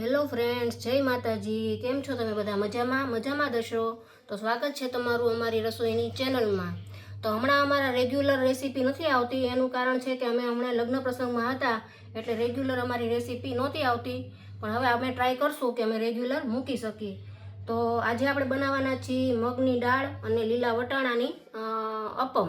Hello friends, જય માતાજી. કેમ છો તમે બધા મજામાં? મજામાં દશો? તો સ્વાગત છે તમારું અમારી રસોઈની ચેનલમાં. તો હમણાં અમારા રેગ્યુલર રેસીપી નથી આવતી. એનું કારણ છે કે અમે હમણાં લગ્ન પ્રસંગમાં હતા, એટલે રેગ્યુલર અમારી રેસીપી નહોતી આવતી. પણ હવે અમે ટ્રાય કરશું કે અમે રેગ્યુલર મૂકી શકીએ. તો આજે આપણે બનાવવાના છીએ મગની દાળ અને લીલા વટાણાની અપમ.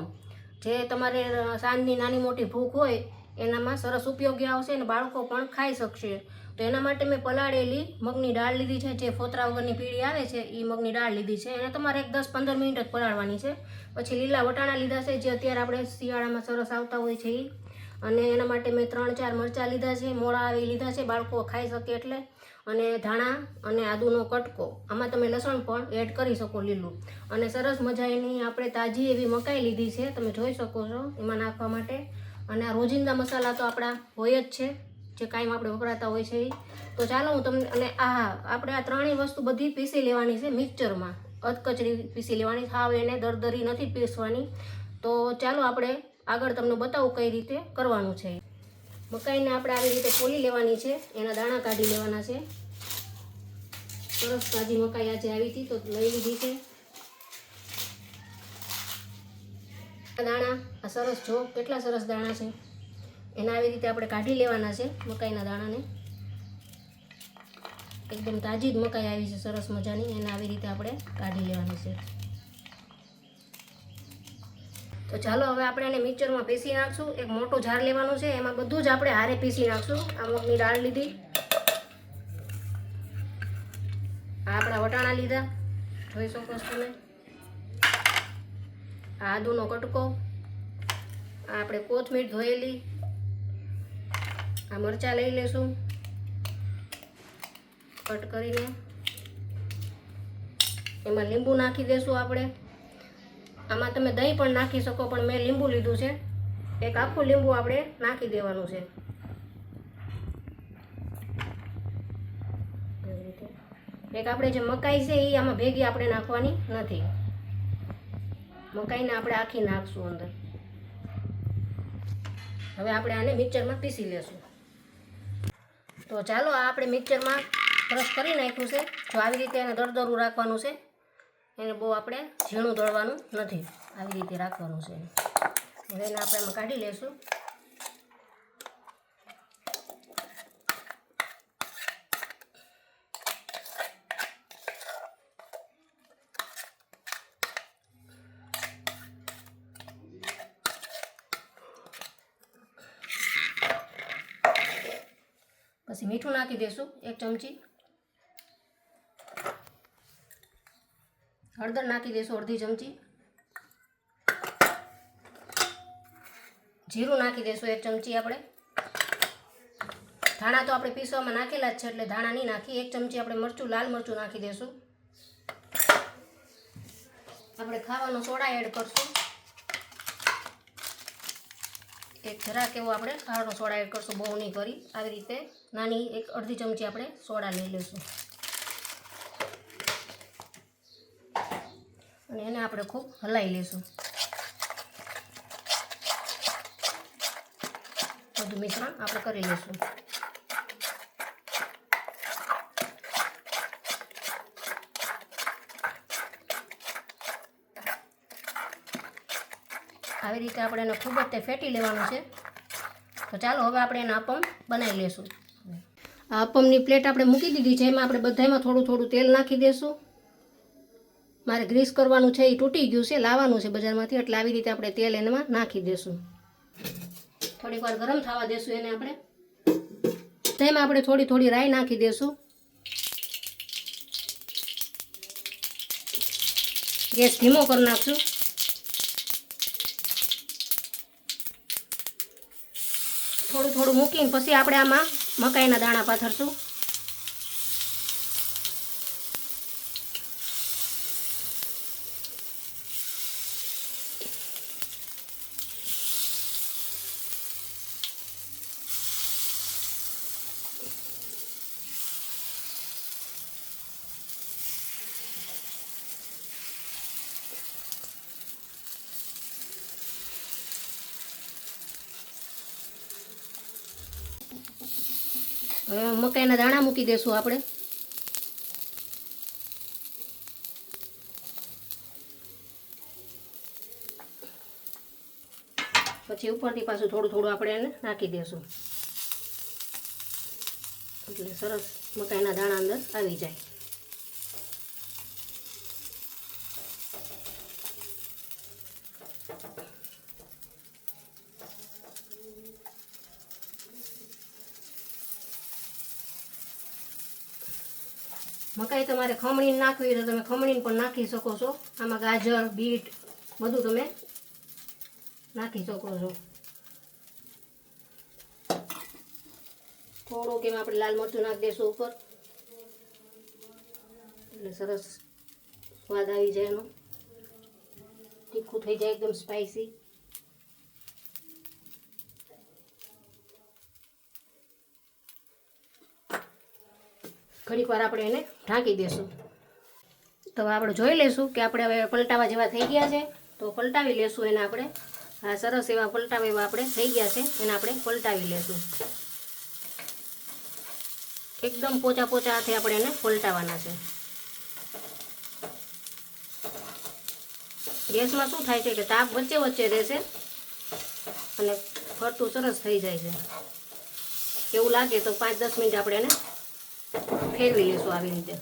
જે તમારે સાંજની નાની મોટી ભૂખ હોય એનામાં સરસ ઉપયોગી આવશે અને બાળકો પણ ખાઈ શકશે. તો એના માટે મેં પલાળેલી મગની દાળ લીધી છે. જે ફોતરા વગરની પીળી આવે છે એ મગની દાળ લીધી છે. એને તમારે એક દસ પંદર મિનિટ જ પલાળવાની છે. પછી લીલા વટાણા લીધા છે, જે અત્યારે આપણે શિયાળામાં સરસ આવતા હોય છે એ અને એના માટે મેં ત્રણ ચાર મરચાં લીધા છે, મોળા આવી લીધા છે, બાળકો ખાઈ શકે એટલે. અને ધાણા અને આદુનો કટકો. આમાં તમે લસણ પણ એડ કરી શકો લીલું. અને સરસ મજા એની આપણે તાજી એવી મકાઈ લીધી છે, તમે જોઈ શકો છો એમાં નાખવા માટે. અને આ રોજિંદા મસાલા તો આપણા હોય જ છે, જે કાયમ આપણે વપરાતા હોય છે એ તો ચાલો હું તમને, અને આ આપણે આ ત્રણેય વસ્તુ બધી પીસી લેવાની છે મિક્સચરમાં અધકચરી પીસી લેવાની સાવ એને દરદરી નથી પીસવાની. તો ચાલો આપણે આગળ તમને બતાવું કઈ રીતે કરવાનું છે. મકાઈને આપણે આવી રીતે ફોલી લેવાની છે, એના દાણા કાઢી લેવાના છે. સરસ તાજી મકાઈ આજે આવી હતી, તો લઈ લીધી છે. દાણા? આ સરસ જો, કેટલા સરસ દાણા છે? એના આવી રીતે આપણે કાઢી લેવાના છે, મકાઈના દાણાને. એકદમ તાજી જ મકાઈ આવી છે, સરસ મજાની. એને આવી રીતે આપણે કાઢી લેવાની છે. તો ચાલો હવે આપણે એને મિક્સરમાં પીસી નાખશું. એક મોટો જાર લેવાનો છે, એમાં બધું જ આપણે હારે પીસી નાખશું. આ મગની દાળ લીધી. આ આપણા વટાણા લીધા. જોઈ શકો તમે આદુનો કટકો આ આપણે કોથમીર ધોયેલી, આ મરચાં લઈ લેશું, કટ કરીને. એમાં લીંબુ નાખી દેશું આપણે. આમાં તમે દહીં પણ નાખી શકો, પણ મેં લીંબુ લીધું છે. એક આખું લીંબુ આપણે નાખી દેવાનું છે. એક આપણે જે મકાઈ છે એ આમાં ભેગી આપણે નાખવાની નથી. મકાઈને આપણે આખી નાખશું અંદર. હવે આપણે આને મિક્સરમાં પીસી લેશું. તો ચાલો, આ આપણે મિક્સરમાં ક્રશ કરી નાખ્યું છે. જો આવી રીતે એને દરદરું રાખવાનું છે, એને બહુ આપણે ઝીણું દળવાનું નથી. આવી રીતે રાખવાનું છે હવે એને આપણે એમાં કાઢી લેશું. પછી મીઠું નાખી દેશું, એક ચમચી. હળદર નાખી દઈશું અડધી ચમચી. જીરું નાખી દઈશું એક ચમચી આપણે. ધાણા તો આપણે પીસવામાં નાખેલા જ છે, એટલે ધાણા નહીં નાખી. એક ચમચી આપણે મરચું, લાલ મરચું નાખી દઈશું આપણે ખાવાનો સોડા એડ કરશું. એક જરાક એવો આપણે ખાવાનો સોડા એડ કરશું, બહુ નહીં કરી. આવી રીતે નાની એક અડધી ચમચી આપણે સોડા લઈ લઈશું. અને એને આપણે ખૂબ હલાવી લઈશું. બધું મિશ્રણ આપણે કરી લઈશું. આવી રીતે આપણે એને ખૂબ જ તે ફેટી લેવાનું છે. તો ચાલો હવે આપણે એના આપમ બનાવી લેશું. આ અપમની પ્લેટ આપણે મૂકી દીધી છે, એમાં આપણે બધામાં થોડું થોડું તેલ નાખી દઈશું મારે ગ્રીસ કરવાનું છે, એ તૂટી ગયું છે, લાવવાનું છે બજારમાંથી, એટલે આવી રીતે આપણે તેલ એનામાં નાખી દઈશું થોડીક વાર ગરમ થવા દઈશું એને આપણે. તેમાં આપણે થોડી થોડી રાઈ નાખી દઈશું ગેસ ધીમો કરી નાખશું. થોડું થોડું મૂકીને પછી આપણે આમાં મકાઈના દાણા પાથરશું. હવે મકાઈના દાણા મૂકી દઈશું આપણે. પછી ઉપરથી પાછું થોડું થોડું આપણે એને નાખી દઈશું એટલે સરસ મકાઈના દાણા અંદર આવી જાય. મકાઈ તમારે ખમણીને નાખવી તો તમે ખમણીને પણ નાખી શકો છો. આમાં ગાજર, બીટ, બધું તમે નાખી શકો છો. થોડુંક એમાં આપણે લાલ મરચું નાખી દઈશું ઉપર. એટલે સરસ સ્વાદ આવી જાય એનો. તીખું થઈ જાય, એકદમ સ્પાઇસી ઘડીક વાર આપણે એને ઢાંકી દઈશું તો આપણે જોઈ લઈશું કે આપણે હવે પલટાવા જેવા થઈ ગયા છે. તો પલટાવી લેશું એને આપણે. આ સરસ એવા પલટાવા એવા આપણે થઈ ગયા છે. એને આપણે પલટાવી લેશું. એકદમ પોચા પોચા હાથે આપણે એને પલટાવાના છે. ગેસમાં શું થાય છે કે તાપ વચ્ચે વચ્ચે રહેશે અને ફરતું સરસ થઈ જાય છે. એવું લાગે તો પાંચ દસ મિનિટ આપણે એને ફેરવી લેશું આવી રીતે.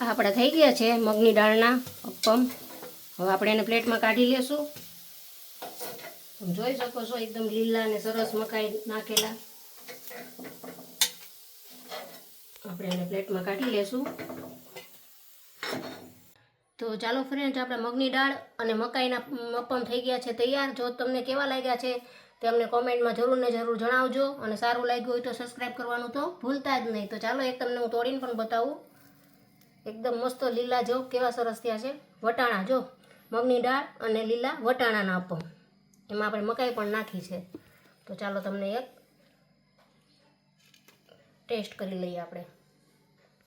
આપણા થઈ ગયા છે મગની દાળના અપ્પમ. હવે આપણે એને પ્લેટમાં કાઢી લેશું. તમે જોઈ શકો છો એકદમ લીલા અને સરસ મકાઈ નાખેલા. આપણે એને પ્લેટમાં કાઢી લેશું. તો ચાલો ફ્રેન્ડ્સ આપણે મગની દાળ અને મકાઈના મપમ થઈ ગયા છે તૈયાર. જો તમને કેવા લાગ્યા છે તે અમને કોમેન્ટમાં જરૂર ને જરૂર જણાવજો અને સારું લાગ્યું હોય તો સબસ્ક્રાઈબ કરવાનું તો ભૂલતા જ નહીં. તો ચાલો એક તમને હું તોડીને પણ બતાવું. એકદમ મસ્ત લીલા જો, કેવા સરસ થયા છે. વટાણા જો, મગની દાળ અને લીલા વટાણાના અપમ. એમાં આપણે મકાઈ પણ નાખી છે. તો ચાલો તમને એક ટેસ્ટ કરી લઈએ આપણે.